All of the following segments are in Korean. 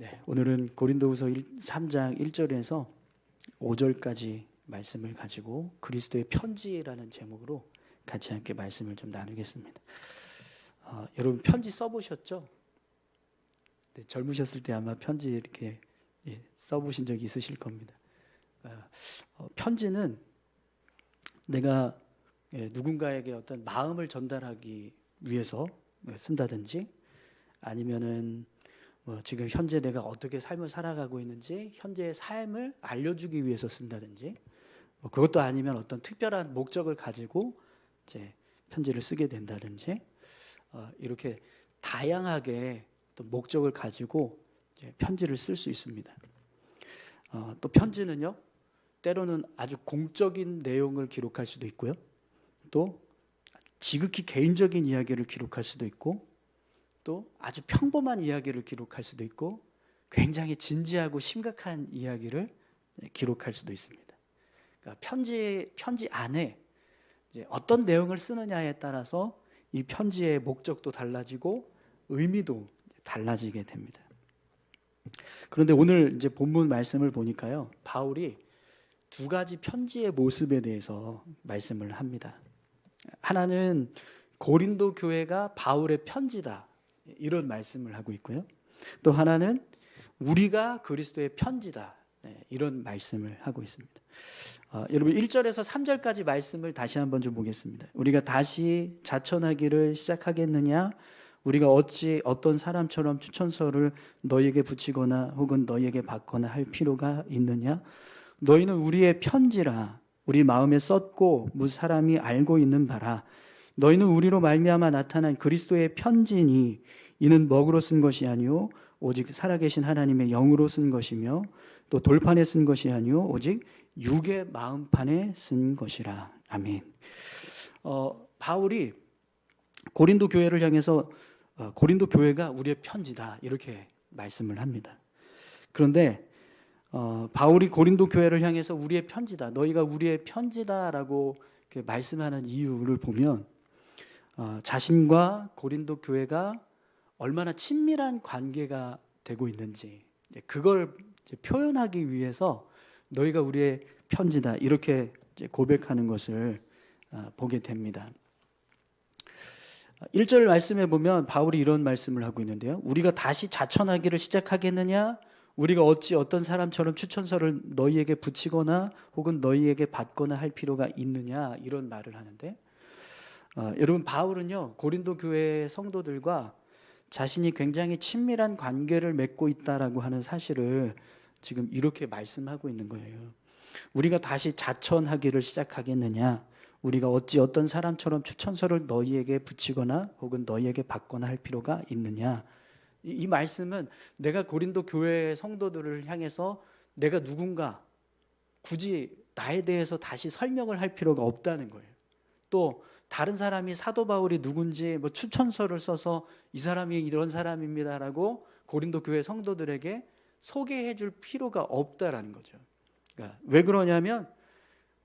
네, 오늘은 고린도후서 3장 1절에서 5절까지 말씀을 가지고 그리스도의 편지라는 제목으로 같이 함께 말씀을 좀 나누겠습니다. 어, 여러분 편지 써보셨죠? 네, 젊으셨을 때 아마 편지 이렇게 예, 써보신 적이 있으실 겁니다. 어, 어, 편지는 내가 예, 누군가에게 어떤 마음을 전달하기 위해서 쓴다든지 아니면은 뭐 지금 현재 내가 어떻게 삶을 살아가고 있는지 현재의 삶을 알려주기 위해서 쓴다든지 뭐 그것도 아니면 어떤 특별한 목적을 가지고 이제 편지를 쓰게 된다든지 어, 이렇게 다양하게 또 목적을 가지고 편지를 쓸 수 있습니다. 어, 또 편지는요 때로는 아주 공적인 내용을 기록할 수도 있고요 또 지극히 개인적인 이야기를 기록할 수도 있고 또 아주 평범한 이야기를 기록할 수도 있고 굉장히 진지하고 심각한 이야기를 기록할 수도 있습니다. 그러니까 편지 편지 안에 어떤 내용을 쓰느냐에 따라서 이 편지의 목적도 달라지고 의미도 달라지게 됩니다. 그런데 오늘 이제 본문 말씀을 보니까요. 바울이 두 가지 편지의 모습에 대해서 말씀을 합니다. 하나는 고린도 교회가 바울의 편지다. 이런 말씀을 하고 있고요. 또 하나는 우리가 그리스도의 편지다. 네, 이런 말씀을 하고 있습니다. 어, 여러분 1절에서 3절까지 말씀을 다시 한번 좀 보겠습니다. 우리가 다시 자천하기를 시작하겠느냐? 우리가 어찌 어떤 사람처럼 추천서를 너에게 붙이거나 혹은 너에게 받거나 할 필요가 있느냐? 너희는 우리의 편지라 우리 마음에 썼고 무 사람이 알고 있는 바라 너희는 우리로 말미암아 나타난 그리스도의 편지니 이는 먹으로 쓴 것이 아니요 오직 살아계신 하나님의 영으로 쓴 것이며 또 돌판에 쓴 것이 아니요 오직 육의 마음판에 쓴 것이라 아멘. 어, 바울이 고린도 교회를 향해서 어, 고린도 교회가 우리의 편지다 이렇게 말씀을 합니다. 그런데 어, 바울이 고린도 교회를 향해서 우리의 편지다, 너희가 우리의 편지다라고 말씀하는 이유를 보면 어, 자신과 고린도 교회가 얼마나 친밀한 관계가 되고 있는지 그걸 표현하기 위해서 너희가 우리의 편지다 이렇게 고백하는 것을 어, 보게 됩니다. 1절 말씀에 보면 바울이 이런 말씀을 하고 있는데요. 우리가 다시 자천하기를 시작하겠느냐? 우리가 어찌 어떤 사람처럼 추천서를 너희에게 붙이거나 혹은 너희에게 받거나 할 필요가 있느냐? 이런 말을 하는데 어, 여러분 바울은요 고린도 교회 성도들과 자신이 굉장히 친밀한 관계를 맺고 있다라고 하는 사실을 지금 이렇게 말씀하고 있는 거예요. 우리가 다시 자천하기를 시작하겠느냐? 우리가 어찌 어떤 사람처럼 추천서를 너희에게 붙이거나 혹은 너희에게 받거나 할 필요가 있느냐? 이, 이 말씀은 내가 고린도 교회 성도들을 향해서 내가 누군가 굳이 나에 대해서 다시 설명을 할 필요가 없다는 거예요. 또 다른 사람이 사도 바울이 누군지 뭐 추천서를 써서 이 사람이 이런 사람입니다라고 고린도 교회 성도들에게 소개해 줄 필요가 없다라는 거죠. 그러니까 왜 그러냐면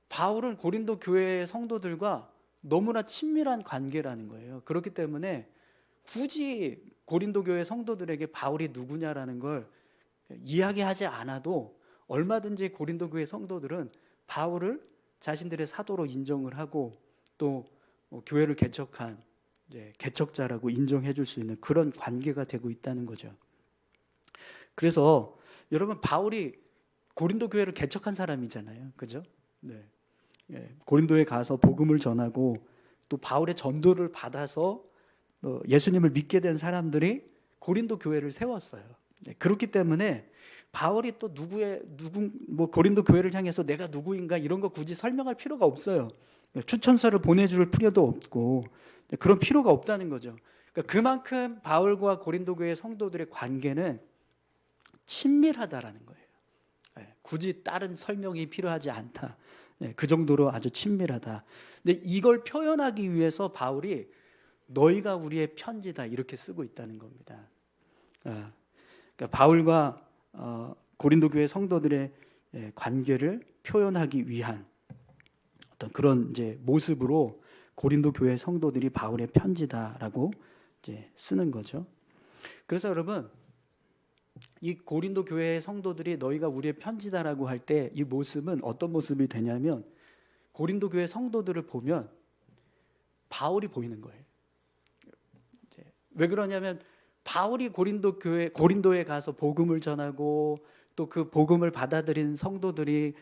바울은 고린도 교회 성도들과 너무나 친밀한 관계라는 거예요. 그렇기 때문에 굳이 고린도 교회 성도들에게 바울이 누구냐라는 걸 이야기하지 않아도 얼마든지 고린도 교회 성도들은 바울을 자신들의 사도로 인정을 하고 또뭐 교회를 개척한 개척자라고 인정해 줄 수 있는 그런 관계가 되고 있다는 거죠. 그래서 여러분 바울이 고린도 교회를 개척한 사람이잖아요. 그죠? 네. 예, 고린도에 가서 복음을 전하고 또 바울의 전도를 받아서 예수님을 믿게 된 사람들이 고린도 교회를 세웠어요. 네, 그렇기 때문에 바울이 또 누구의 누구 뭐 고린도 교회를 향해서 내가 누구인가 이런 거 굳이 설명할 필요가 없어요. 추천서를 보내줄 필요도 없고 그런 필요가 없다는 거죠. 그러니까 그만큼 바울과 고린도 교회 성도들의 관계는 친밀하다라는 거예요. 예, 굳이 다른 설명이 필요하지 않다. 예, 그 정도로 아주 친밀하다. 근데 이걸 표현하기 위해서 바울이 너희가 우리의 편지다 이렇게 쓰고 있다는 겁니다. 아, 그러니까 바울과 어, 고린도 교회 성도들의 예, 관계를 표현하기 위한 어떤 그런 이제 모습으로 고린도 교회 성도들이 바울의 편지다라고 이제 쓰는 거죠. 그래서 여러분 이 고린도 교회의 성도들이 너희가 우리의 편지다라고 할 때 이 모습은 어떤 모습이 되냐면 고린도 교회 성도들을 보면 바울이 보이는 거예요. 왜 그러냐면 바울이 고린도 교회 고린도에 가서 복음을 전하고 또 그 복음을 받아들인 성도들이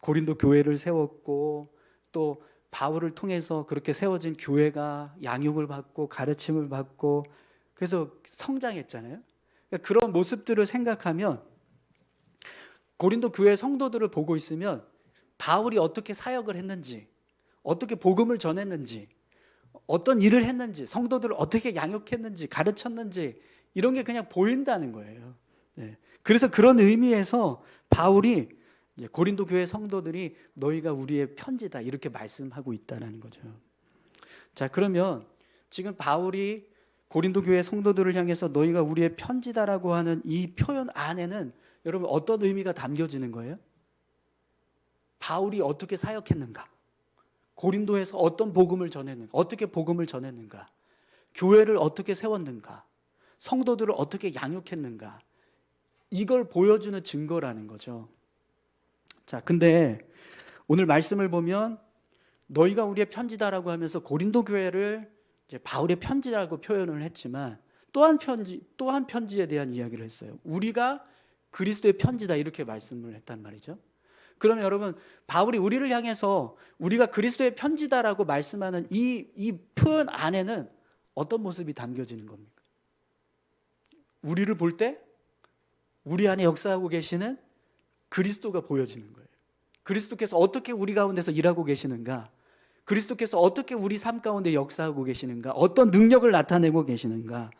고린도 교회를 세웠고 또 바울을 통해서 그렇게 세워진 교회가 양육을 받고 가르침을 받고 그래서 성장했잖아요. 그러니까 그런 모습들을 생각하면 고린도 교회 성도들을 보고 있으면 바울이 어떻게 사역을 했는지, 어떻게 복음을 전했는지, 어떤 일을 했는지, 성도들을 어떻게 양육했는지, 가르쳤는지 이런 게 그냥 보인다는 거예요. 네. 그래서 그런 의미에서 바울이 고린도 교회 성도들이 너희가 우리의 편지다 이렇게 말씀하고 있다라는 거죠. 자, 그러면 지금 바울이 고린도 교회 성도들을 향해서 너희가 우리의 편지다라고 하는 이 표현 안에는 여러분 어떤 의미가 담겨지는 거예요? 바울이 어떻게 사역했는가? 고린도에서 어떤 복음을 전했는가? 어떻게 복음을 전했는가? 교회를 어떻게 세웠는가? 성도들을 어떻게 양육했는가? 이걸 보여주는 증거라는 거죠. 자, 근데 오늘 말씀을 보면 너희가 우리의 편지다라고 하면서 고린도 교회를 바울의 편지라고 표현을 했지만 또한 편지, 또 한 편지에 대한 이야기를 했어요. 우리가 그리스도의 편지다 이렇게 말씀을 했단 말이죠. 그러면 여러분 바울이 우리를 향해서 우리가 그리스도의 편지다라고 말씀하는 이, 이 표현 안에는 어떤 모습이 담겨지는 겁니까? 우리를 볼 때 우리 안에 역사하고 계시는 그리스도가 보여지는 거예요. 그리스도께서 어떻게 우리 가운데서 일하고 계시는가? 그리스도께서 어떻게 우리 삶 가운데 역사하고 계시는가? 어떤 능력을 나타내고 계시는가?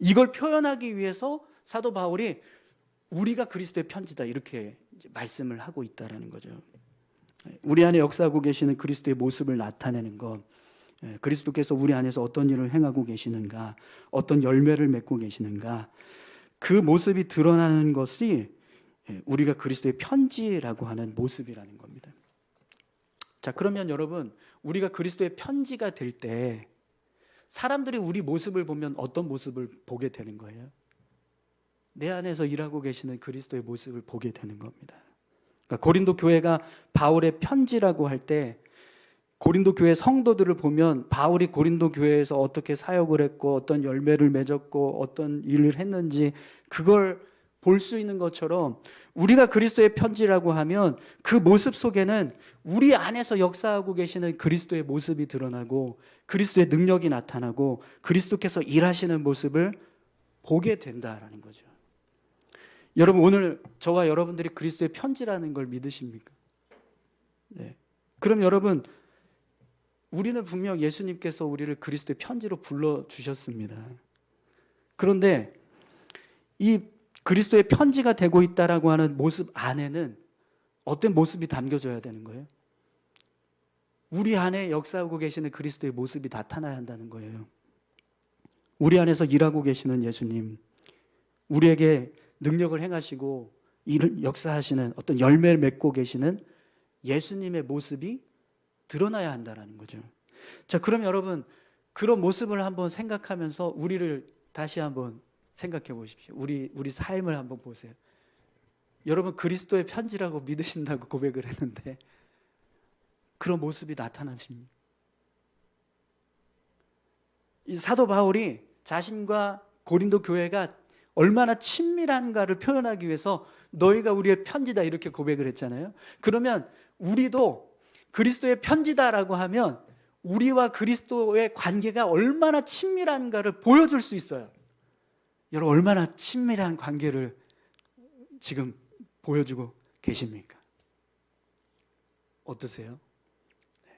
이걸 표현하기 위해서 사도 바울이 우리가 그리스도의 편지다 이렇게 말씀을 하고 있다라는 거죠. 우리 안에 역사하고 계시는 그리스도의 모습을 나타내는 것. 예, 그리스도께서 우리 안에서 어떤 일을 행하고 계시는가, 어떤 열매를 맺고 계시는가, 그 모습이 드러나는 것이 예, 우리가 그리스도의 편지라고 하는 모습이라는 겁니다. 자, 그러면 여러분, 우리가 그리스도의 편지가 될 때 사람들이 우리 모습을 보면 어떤 모습을 보게 되는 거예요? 내 안에서 일하고 계시는 그리스도의 모습을 보게 되는 겁니다. 그러니까 고린도 교회가 바울의 편지라고 할 때 고린도 교회 성도들을 보면 바울이 고린도 교회에서 어떻게 사역을 했고 어떤 열매를 맺었고 어떤 일을 했는지 그걸 볼 수 있는 것처럼 우리가 그리스도의 편지라고 하면 그 모습 속에는 우리 안에서 역사하고 계시는 그리스도의 모습이 드러나고 그리스도의 능력이 나타나고 그리스도께서 일하시는 모습을 보게 된다라는 거죠. 여러분 오늘 저와 여러분들이 그리스도의 편지라는 걸 믿으십니까? 네. 그럼 여러분 우리는 분명 예수님께서 우리를 그리스도의 편지로 불러 주셨습니다. 그런데 이 그리스도의 편지가 되고 있다라고 하는 모습 안에는 어떤 모습이 담겨져야 되는 거예요? 우리 안에 역사하고 계시는 그리스도의 모습이 나타나야 한다는 거예요. 우리 안에서 일하고 계시는 예수님, 우리에게 능력을 행하시고 일을 역사하시는 어떤 열매를 맺고 계시는 예수님의 모습이 드러나야 한다는 거죠. 자, 그럼 여러분 그런 모습을 한번 생각하면서 우리를 다시 한번 생각해 보십시오. 우리 우리 삶을 한번 보세요. 여러분 그리스도의 편지라고 믿으신다고 고백을 했는데 그런 모습이 나타나십니까? 이 사도 바울이 자신과 고린도 교회가 얼마나 친밀한가를 표현하기 위해서 너희가 우리의 편지다 이렇게 고백을 했잖아요. 그러면 우리도 그리스도의 편지다라고 하면 우리와 그리스도의 관계가 얼마나 친밀한가를 보여줄 수 있어요. 여러분 얼마나 친밀한 관계를 지금 보여주고 계십니까? 어떠세요? 네.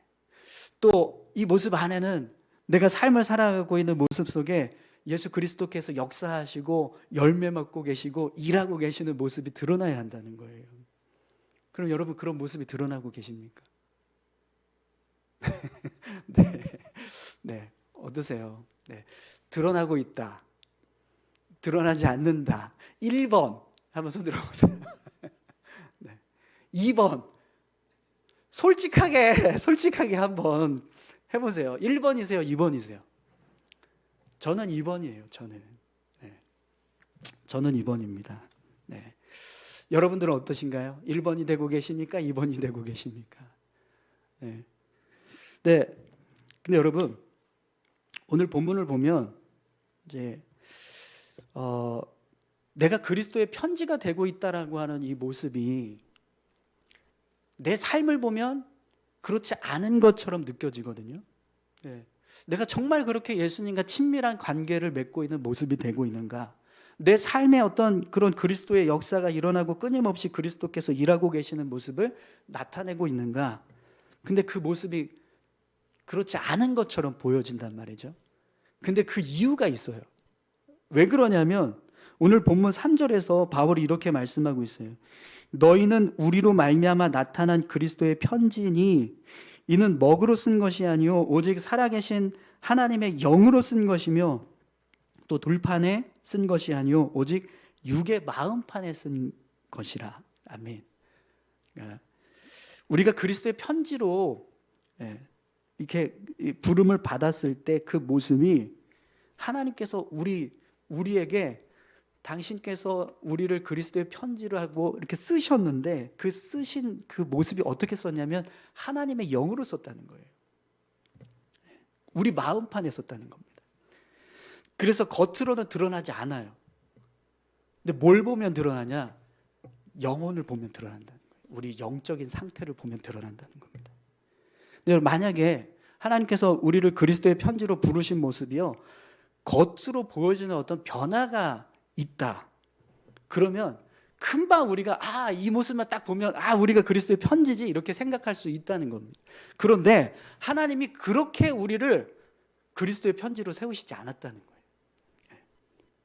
또이 모습 안에는 내가 삶을 살아가고 있는 모습 속에 예수 그리스도께서 역사하시고 열매 맺고 계시고 일하고 계시는 모습이 드러나야 한다는 거예요. 그럼 여러분 그런 모습이 드러나고 계십니까? 네. 네. 어떠세요? 네. 드러나고 있다. 드러나지 않는다. 1번. 한번 손 들어보세요. 네. 2번. 솔직하게, 솔직하게 한번 해보세요. 1번이세요? 2번이세요? 저는 2번이에요, 저는. 네. 저는 2번입니다. 네. 여러분들은 어떠신가요? 1번이 되고 계십니까? 2번이 되고 계십니까? 네. 네. 근데 여러분 오늘 본문을 보면 이제 어, 내가 그리스도의 편지가 되고 있다라고 하는 이 모습이 내 삶을 보면 그렇지 않은 것처럼 느껴지거든요. 네. 내가 정말 그렇게 예수님과 친밀한 관계를 맺고 있는 모습이 되고 있는가? 내 삶에 어떤 그런 그리스도의 역사가 일어나고 끊임없이 그리스도께서 일하고 계시는 모습을 나타내고 있는가? 근데 그 모습이 그렇지 않은 것처럼 보여진단 말이죠. 근데 그 이유가 있어요. 왜 그러냐면 오늘 본문 3절에서 바울이 이렇게 말씀하고 있어요. 너희는 우리로 말미암아 나타난 그리스도의 편지니 이는 먹으로 쓴 것이 아니요 오직 살아계신 하나님의 영으로 쓴 것이며 또 돌판에 쓴 것이 아니요 오직 육의 마음판에 쓴 것이라 아멘. 예. 우리가 그리스도의 편지로 예, 이렇게 부름을 받았을 때 그 모습이 하나님께서 우리 우리에게 당신께서 우리를 그리스도의 편지를 하고 이렇게 쓰셨는데 그 쓰신 그 모습이 어떻게 썼냐면 하나님의 영으로 썼다는 거예요. 우리 마음판에 썼다는 겁니다. 그래서 겉으로는 드러나지 않아요. 근데 뭘 보면 드러나냐? 영혼을 보면 드러난다는 거예요. 우리 영적인 상태를 보면 드러난다는 겁니다. 만약에 하나님께서 우리를 그리스도의 편지로 부르신 모습이요. 겉으로 보여지는 어떤 변화가 있다. 그러면 금방 우리가 아, 이 모습만 딱 보면 아, 우리가 그리스도의 편지지 이렇게 생각할 수 있다는 겁니다. 그런데 하나님이 그렇게 우리를 그리스도의 편지로 세우시지 않았다는 거예요.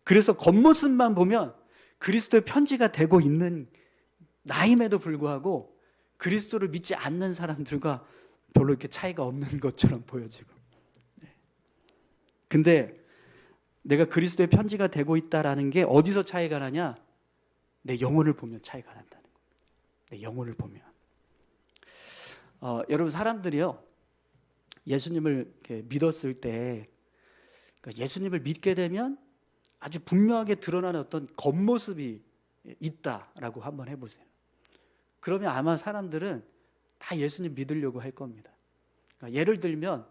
그래서 겉모습만 보면 그리스도의 편지가 되고 있는 나임에도 불구하고 그리스도를 믿지 않는 사람들과 별로 이렇게 차이가 없는 것처럼 보여지고. 네. 근데 내가 그리스도의 편지가 되고 있다라는 게 어디서 차이가 나냐? 내 영혼을 보면 차이가 난다는 겁니다. 내 영혼을 보면. 어, 여러분 사람들이요 예수님을 믿었을 때 그러니까 예수님을 믿게 되면 아주 분명하게 드러나는 어떤 겉모습이 있다라고 한번 해보세요. 그러면 아마 사람들은 다 예수님 믿으려고 할 겁니다. 그러니까 예를 들면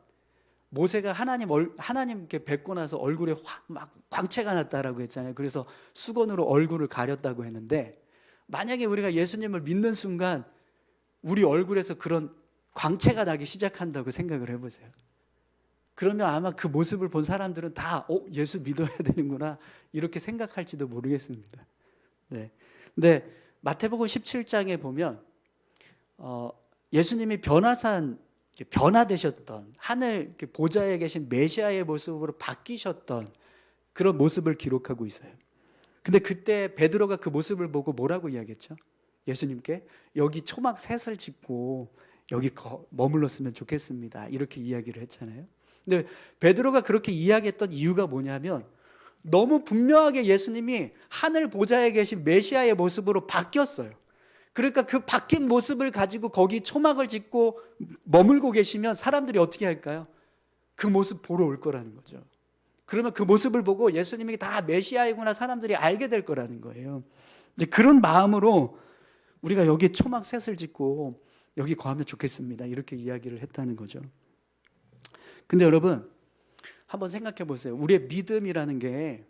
모세가 하나님 얼, 하나님께 뵙고 나서 얼굴에 확 막 광채가 났다라고 했잖아요. 그래서 수건으로 얼굴을 가렸다고 했는데 만약에 우리가 예수님을 믿는 순간 우리 얼굴에서 그런 광채가 나기 시작한다고 생각을 해보세요. 그러면 아마 그 모습을 본 사람들은 다 어, 예수 믿어야 되는구나 이렇게 생각할지도 모르겠습니다. 네. 근데 마태복음 17장에 보면 어, 예수님이 변화산 변화되셨던 하늘 보좌에 계신 메시아의 모습으로 바뀌셨던 그런 모습을 기록하고 있어요. 근데 그때 베드로가 그 모습을 보고 뭐라고 이야기했죠? 예수님께 여기 초막 셋을 짓고 여기 머물렀으면 좋겠습니다. 이렇게 이야기를 했잖아요. 근데 베드로가 그렇게 이야기했던 이유가 뭐냐면 너무 분명하게 예수님이 하늘 보좌에 계신 메시아의 모습으로 바뀌었어요. 그러니까 그 바뀐 모습을 가지고 거기 초막을 짓고 머물고 계시면 사람들이 어떻게 할까요? 그 모습 보러 올 거라는 거죠. 그러면 그 모습을 보고 예수님이 다 메시아이구나 사람들이 알게 될 거라는 거예요. 이제 그런 마음으로 우리가 여기 초막 셋을 짓고 여기 거하면 좋겠습니다. 이렇게 이야기를 했다는 거죠. 근데 여러분, 한번 생각해 보세요. 우리의 믿음이라는 게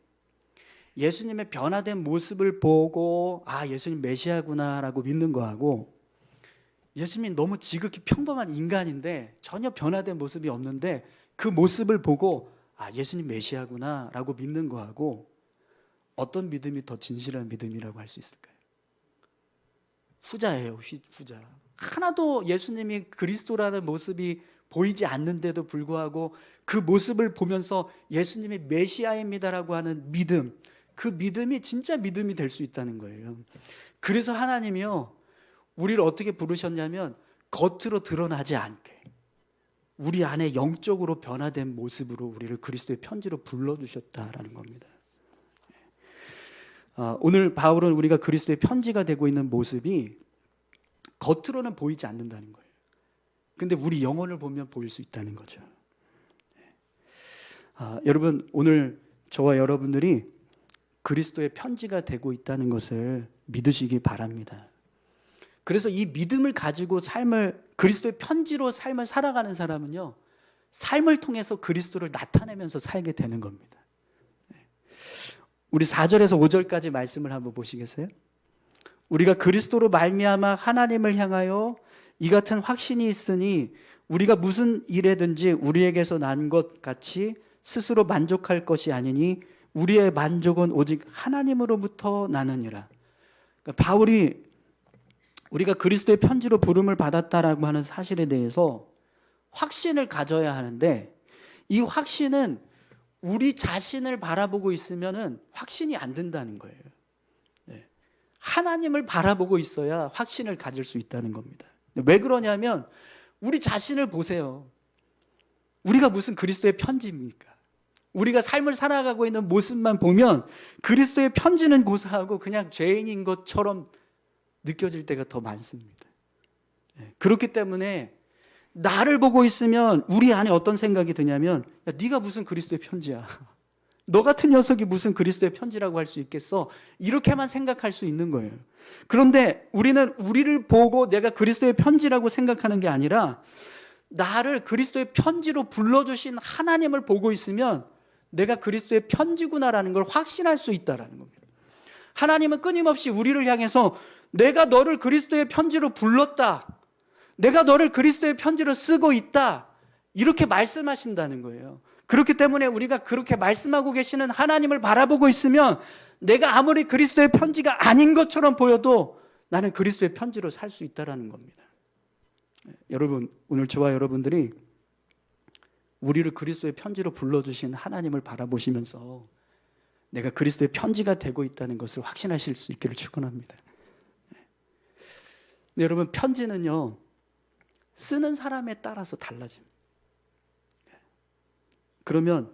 예수님의 변화된 모습을 보고 아 예수님 메시아구나라고 믿는 거하고 예수님이 너무 지극히 평범한 인간인데 전혀 변화된 모습이 없는데 그 모습을 보고 아 예수님 메시아구나라고 믿는 거하고 어떤 믿음이 더 진실한 믿음이라고 할 수 있을까요? 후자예요, 후자. 하나도 예수님이 그리스도라는 모습이 보이지 않는데도 불구하고 그 모습을 보면서 예수님이 메시아입니다라고 하는 믿음, 그 믿음이 진짜 믿음이 될 수 있다는 거예요. 그래서 하나님이요, 우리를 어떻게 부르셨냐면, 겉으로 드러나지 않게, 우리 안에 영적으로 변화된 모습으로 우리를 그리스도의 편지로 불러주셨다라는 겁니다. 어, 오늘 바울은 우리가 그리스도의 편지가 되고 있는 모습이 겉으로는 보이지 않는다는 거예요. 근데 우리 영혼을 보면 보일 수 있다는 거죠. 아, 여러분, 오늘 저와 여러분들이 그리스도의 편지가 되고 있다는 것을 믿으시기 바랍니다. 그래서 이 믿음을 가지고 삶을 그리스도의 편지로 삶을 살아가는 사람은요. 삶을 통해서 그리스도를 나타내면서 살게 되는 겁니다. 우리 4절에서 5절까지 말씀을 한번 보시겠어요? 우리가 그리스도로 말미암아 하나님을 향하여 이 같은 확신이 있으니 우리가 무슨 일에든지 우리에게서 난 것 같이 스스로 만족할 것이 아니니 우리의 만족은 오직 하나님으로부터 나느니라. 그러니까 바울이 우리가 그리스도의 편지로 부름을 받았다라고 하는 사실에 대해서 확신을 가져야 하는데 이 확신은 우리 자신을 바라보고 있으면은 확신이 안 든다는 거예요. 네. 하나님을 바라보고 있어야 확신을 가질 수 있다는 겁니다. 왜 그러냐면 우리 자신을 보세요. 우리가 무슨 그리스도의 편지입니까? 우리가 삶을 살아가고 있는 모습만 보면 그리스도의 편지는 고사하고 그냥 죄인인 것처럼 느껴질 때가 더 많습니다. 네. 그렇기 때문에 나를 보고 있으면 우리 안에 어떤 생각이 드냐면 야, 네가 무슨 그리스도의 편지야. 너 같은 녀석이 무슨 그리스도의 편지라고 할 수 있겠어? 이렇게만 생각할 수 있는 거예요. 그런데 우리는 우리를 보고 내가 그리스도의 편지라고 생각하는 게 아니라 나를 그리스도의 편지로 불러주신 하나님을 보고 있으면 내가 그리스도의 편지구나라는 걸 확신할 수 있다라는 겁니다. 하나님은 끊임없이 우리를 향해서 내가 너를 그리스도의 편지로 불렀다. 내가 너를 그리스도의 편지로 쓰고 있다. 이렇게 말씀하신다는 거예요. 그렇기 때문에 우리가 그렇게 말씀하고 계시는 하나님을 바라보고 있으면 내가 아무리 그리스도의 편지가 아닌 것처럼 보여도 나는 그리스도의 편지로 살 수 있다라는 겁니다. 여러분, 오늘 저와 여러분들이 우리를 그리스도의 편지로 불러주신 하나님을 바라보시면서 내가 그리스도의 편지가 되고 있다는 것을 확신하실 수 있기를 축원합니다. 네, 여러분 편지는요 쓰는 사람에 따라서 달라집니다. 그러면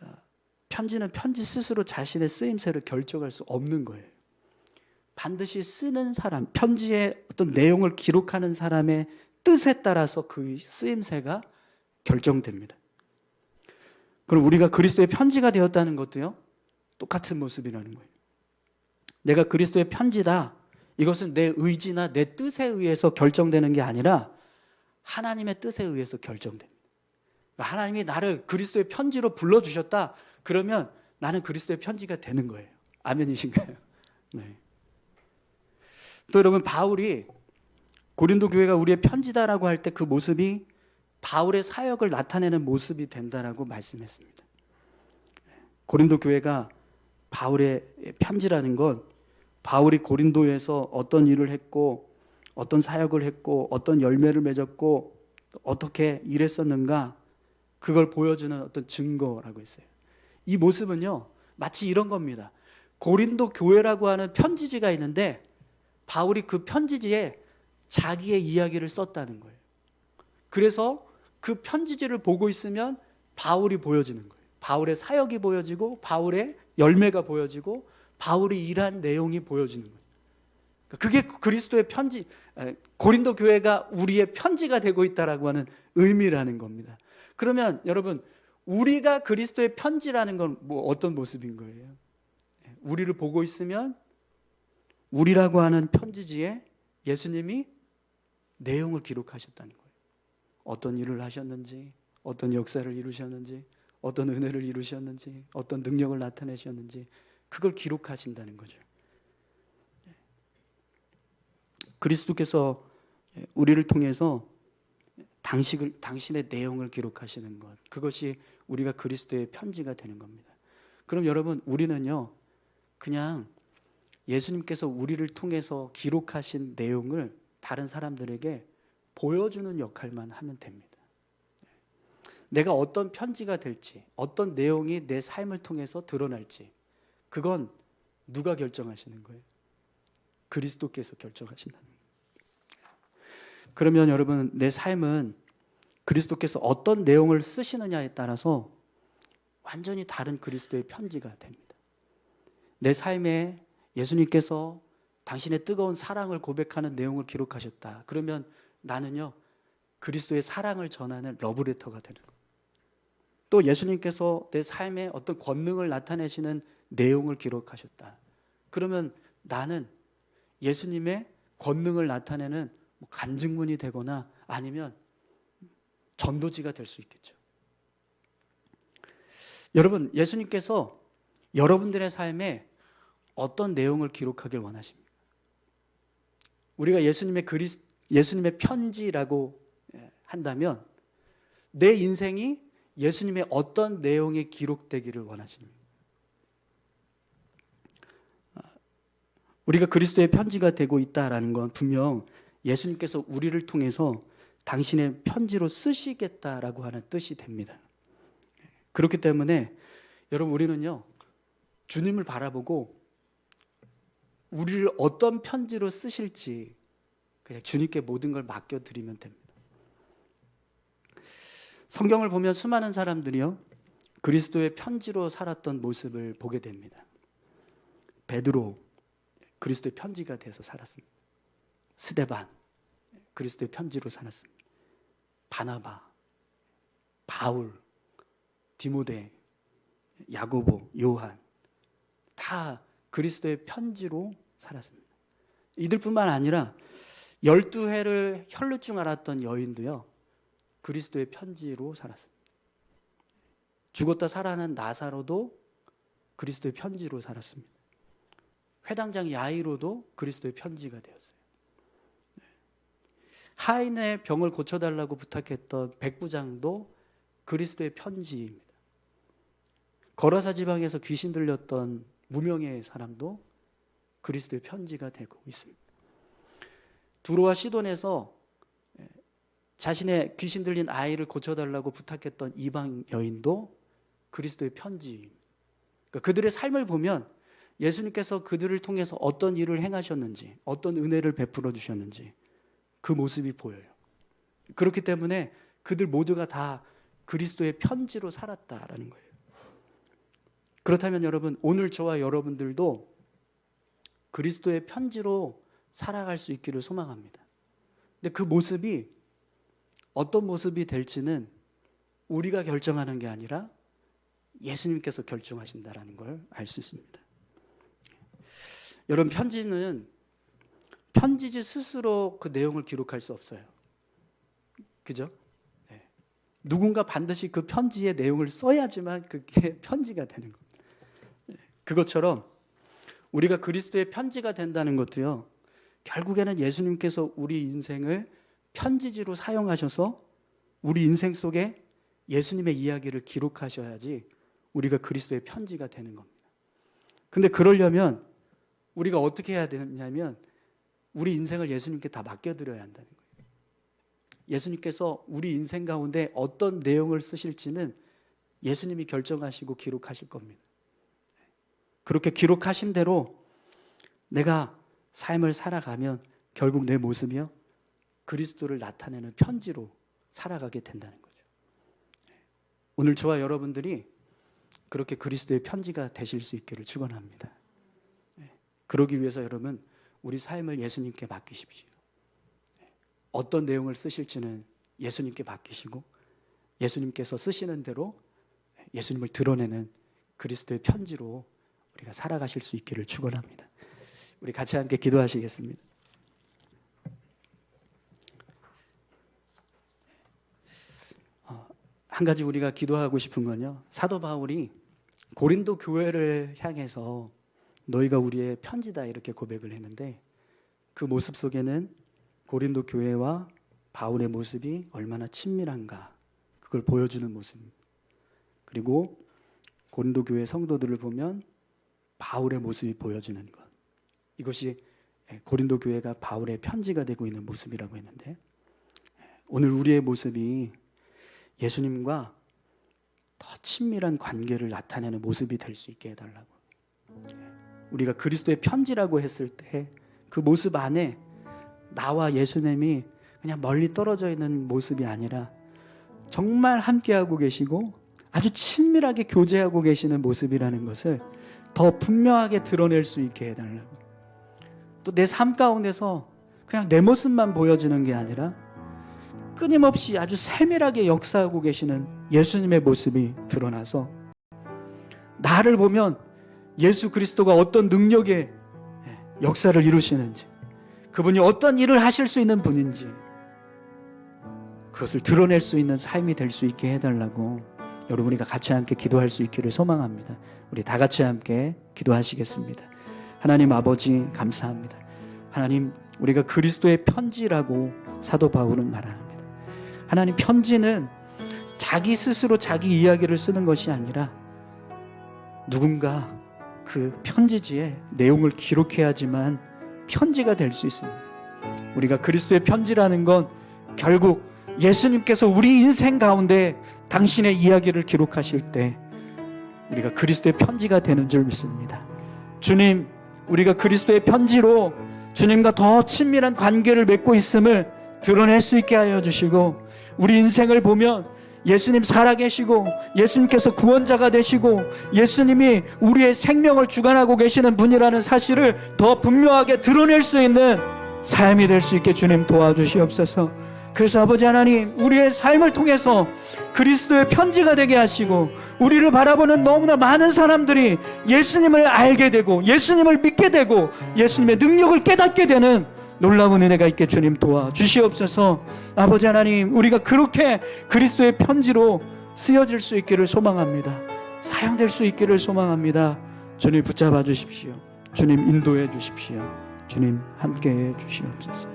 어, 편지는 편지 스스로 자신의 쓰임새를 결정할 수 없는 거예요. 반드시 쓰는 사람, 편지의 어떤 내용을 기록하는 사람의 뜻에 따라서 그 쓰임새가 결정됩니다. 그럼 우리가 그리스도의 편지가 되었다는 것도요, 똑같은 모습이라는 거예요. 내가 그리스도의 편지다. 이것은 내 의지나 내 뜻에 의해서 결정되는 게 아니라 하나님의 뜻에 의해서 결정됩니다. 그러니까 하나님이 나를 그리스도의 편지로 불러주셨다. 그러면 나는 그리스도의 편지가 되는 거예요. 아멘이신가요? 네. 또 여러분, 바울이 고린도 교회가 우리의 편지다라고 할 때 그 모습이 바울의 사역을 나타내는 모습이 된다라고 말씀했습니다. 고린도 교회가 바울의 편지라는 건 바울이 고린도에서 어떤 일을 했고 어떤 사역을 했고 어떤 열매를 맺었고 어떻게 일했었는가 그걸 보여주는 어떤 증거라고 했어요. 이 모습은요 마치 이런 겁니다. 고린도 교회라고 하는 편지지가 있는데 바울이 그 편지지에 자기의 이야기를 썼다는 거예요. 그래서 그 편지지를 보고 있으면 바울이 보여지는 거예요. 바울의 사역이 보여지고 바울의 열매가 보여지고 바울이 일한 내용이 보여지는 거예요. 그게 그리스도의 편지, 고린도 교회가 우리의 편지가 되고 있다라고 하는 의미라는 겁니다. 그러면 여러분, 우리가 그리스도의 편지라는 건 뭐 어떤 모습인 거예요? 우리를 보고 있으면 우리라고 하는 편지지에 예수님이 내용을 기록하셨다는 거예요. 어떤 일을 하셨는지, 어떤 역사를 이루셨는지, 어떤 은혜를 이루셨는지, 어떤 능력을 나타내셨는지, 그걸 기록하신다는 거죠. 그리스도께서 우리를 통해서 당식을, 당신의 내용을 기록하시는 것. 그것이 우리가 그리스도의 편지가 되는 겁니다. 그럼 여러분, 우리는요, 그냥 예수님께서 우리를 통해서 기록하신 내용을 다른 사람들에게 보여주는 역할만 하면 됩니다. 내가 어떤 편지가 될지, 어떤 내용이 내 삶을 통해서 드러날지, 그건 누가 결정하시는 거예요? 그리스도께서 결정하신다는 거예요. 그러면 여러분, 내 삶은 그리스도께서 어떤 내용을 쓰시느냐에 따라서 완전히 다른 그리스도의 편지가 됩니다. 내 삶에 예수님께서 당신의 뜨거운 사랑을 고백하는 내용을 기록하셨다. 그러면 나는요, 그리스도의 사랑을 전하는 러브레터가 되는. 또 예수님께서 내 삶에 어떤 권능을 나타내시는 내용을 기록하셨다. 그러면 나는 예수님의 권능을 나타내는 뭐 간증문이 되거나 아니면 전도지가 될 수 있겠죠. 여러분, 예수님께서 여러분들의 삶에 어떤 내용을 기록하길 원하십니까? 우리가 예수님의 그리스 예수님의 편지라고 예, 한다면 내 인생이 예수님의 어떤 내용에 기록되기를 원하십니까? 아, 우리가 그리스도의 편지가 되고 있다라는 건 분명 예수님께서 우리를 통해서 당신의 편지로 쓰시겠다라고 하는 뜻이 됩니다. 그렇기 때문에 여러분 우리는요 주님을 바라보고 우리를 어떤 편지로 쓰실지 그냥 주님께 모든 걸 맡겨 드리면 됩니다. 성경을 보면 수많은 사람들이요 그리스도의 편지로 살았던 모습을 보게 됩니다. 베드로 그리스도의 편지가 돼서 살았습니다. 스데반 그리스도의 편지로 살았습니다. 바나바, 바울, 디모데, 야고보, 요한 다 그리스도의 편지로 살았습니다. 이들뿐만 아니라 열두 해를 혈루증 앓았던 여인도요 그리스도의 편지로 살았습니다. 죽었다 살아난 나사로도 그리스도의 편지로 살았습니다. 회당장 야이로도 그리스도의 편지가 되었어요. 하인의 병을 고쳐달라고 부탁했던 백부장도 그리스도의 편지입니다. 거라사 지방에서 귀신 들렸던 무명의 사람도 그리스도의 편지가 되고 있습니다. 두로와 시돈에서 자신의 귀신 들린 아이를 고쳐달라고 부탁했던 이방 여인도 그리스도의 편지. 그러니까 그들의 삶을 보면 예수님께서 그들을 통해서 어떤 일을 행하셨는지, 어떤 은혜를 베풀어 주셨는지 그 모습이 보여요. 그렇기 때문에 그들 모두가 다 그리스도의 편지로 살았다라는 거예요. 그렇다면 여러분, 오늘 저와 여러분들도 그리스도의 편지로 살아갈 수 있기를 소망합니다. 근데 그 모습이 어떤 모습이 될지는 우리가 결정하는 게 아니라 예수님께서 결정하신다라는 걸 알 수 있습니다. 여러분 편지는 편지지 스스로 그 내용을 기록할 수 없어요. 그죠? 네. 누군가 반드시 그 편지의 내용을 써야지만 그게 편지가 되는 겁니다. 네. 그것처럼 우리가 그리스도의 편지가 된다는 것도요. 결국에는 예수님께서 우리 인생을 편지지로 사용하셔서 우리 인생 속에 예수님의 이야기를 기록하셔야지 우리가 그리스도의 편지가 되는 겁니다. 근데 그러려면 우리가 어떻게 해야 되냐면 우리 인생을 예수님께 다 맡겨드려야 한다는 거예요. 예수님께서 우리 인생 가운데 어떤 내용을 쓰실지는 예수님이 결정하시고 기록하실 겁니다. 그렇게 기록하신 대로 내가 삶을 살아가면 결국 내 모습이요 그리스도를 나타내는 편지로 살아가게 된다는 거죠. 오늘 저와 여러분들이 그렇게 그리스도의 편지가 되실 수 있기를 축원합니다. 그러기 위해서 여러분 우리 삶을 예수님께 맡기십시오. 어떤 내용을 쓰실지는 예수님께 맡기시고 예수님께서 쓰시는 대로 예수님을 드러내는 그리스도의 편지로 우리가 살아가실 수 있기를 축원합니다. 우리 같이 함께 기도하시겠습니다. 어, 한 가지 우리가 기도하고 싶은 건요. 사도 바울이 고린도 교회를 향해서 너희가 우리의 편지다 이렇게 고백을 했는데 그 모습 속에는 고린도 교회와 바울의 모습이 얼마나 친밀한가 그걸 보여주는 모습입니다. 그리고 고린도 교회 성도들을 보면 바울의 모습이 보여지는 것. 이것이 고린도 교회가 바울의 편지가 되고 있는 모습이라고 했는데 오늘 우리의 모습이 예수님과 더 친밀한 관계를 나타내는 모습이 될 수 있게 해달라고. 우리가 그리스도의 편지라고 했을 때 그 모습 안에 나와 예수님이 그냥 멀리 떨어져 있는 모습이 아니라 정말 함께하고 계시고 아주 친밀하게 교제하고 계시는 모습이라는 것을 더 분명하게 드러낼 수 있게 해달라고. 또 내 삶 가운데서 그냥 내 모습만 보여지는 게 아니라 끊임없이 아주 세밀하게 역사하고 계시는 예수님의 모습이 드러나서 나를 보면 예수 그리스도가 어떤 능력의 역사를 이루시는지, 그분이 어떤 일을 하실 수 있는 분인지, 그것을 드러낼 수 있는 삶이 될 수 있게 해달라고 여러분이가 같이 함께 기도할 수 있기를 소망합니다. 우리 다 같이 함께 기도하시겠습니다. 하나님 아버지 감사합니다. 하나님 우리가 그리스도의 편지라고 사도 바울은 말합니다. 하나님 편지는 자기 스스로 자기 이야기를 쓰는 것이 아니라 누군가 그 편지지에 내용을 기록해야지만 편지가 될 수 있습니다. 우리가 그리스도의 편지라는 건 결국 예수님께서 우리 인생 가운데 당신의 이야기를 기록하실 때 우리가 그리스도의 편지가 되는 줄 믿습니다. 주님, 우리가 그리스도의 편지로 주님과 더 친밀한 관계를 맺고 있음을 드러낼 수 있게 하여 주시고 우리 인생을 보면 예수님 살아계시고 예수님께서 구원자가 되시고 예수님이 우리의 생명을 주관하고 계시는 분이라는 사실을 더 분명하게 드러낼 수 있는 삶이 될 수 있게 주님 도와주시옵소서. 그래서 아버지 하나님 우리의 삶을 통해서 그리스도의 편지가 되게 하시고 우리를 바라보는 너무나 많은 사람들이 예수님을 알게 되고 예수님을 믿게 되고 예수님의 능력을 깨닫게 되는 놀라운 은혜가 있게 주님 도와 주시옵소서. 아버지 하나님, 우리가 그렇게 그리스도의 편지로 쓰여질 수 있기를 소망합니다. 사용될 수 있기를 소망합니다. 주님 붙잡아 주십시오. 주님 인도해 주십시오. 주님 함께 해 주시옵소서.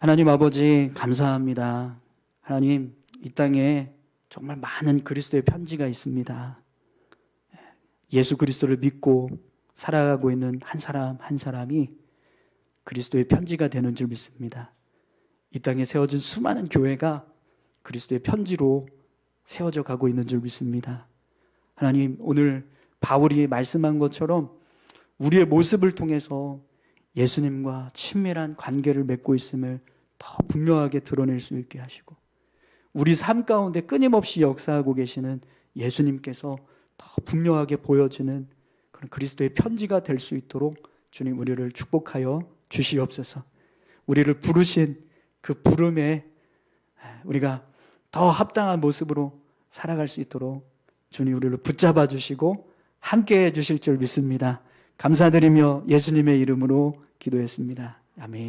하나님 아버지 감사합니다. 하나님 이 땅에 정말 많은 그리스도의 편지가 있습니다. 예수 그리스도를 믿고 살아가고 있는 한 사람 한 사람이 그리스도의 편지가 되는 줄 믿습니다. 이 땅에 세워진 수많은 교회가 그리스도의 편지로 세워져 가고 있는 줄 믿습니다. 하나님, 오늘 바울이 말씀한 것처럼 우리의 모습을 통해서 예수님과 친밀한 관계를 맺고 있음을 더 분명하게 드러낼 수 있게 하시고 우리 삶 가운데 끊임없이 역사하고 계시는 예수님께서 더 분명하게 보여지는 그런 그리스도의 편지가 될 수 있도록 주님 우리를 축복하여 주시옵소서. 우리를 부르신 그 부름에 우리가 더 합당한 모습으로 살아갈 수 있도록 주님 우리를 붙잡아 주시고 함께 해 주실 줄 믿습니다. 감사드리며 예수님의 이름으로 기도했습니다. 아멘.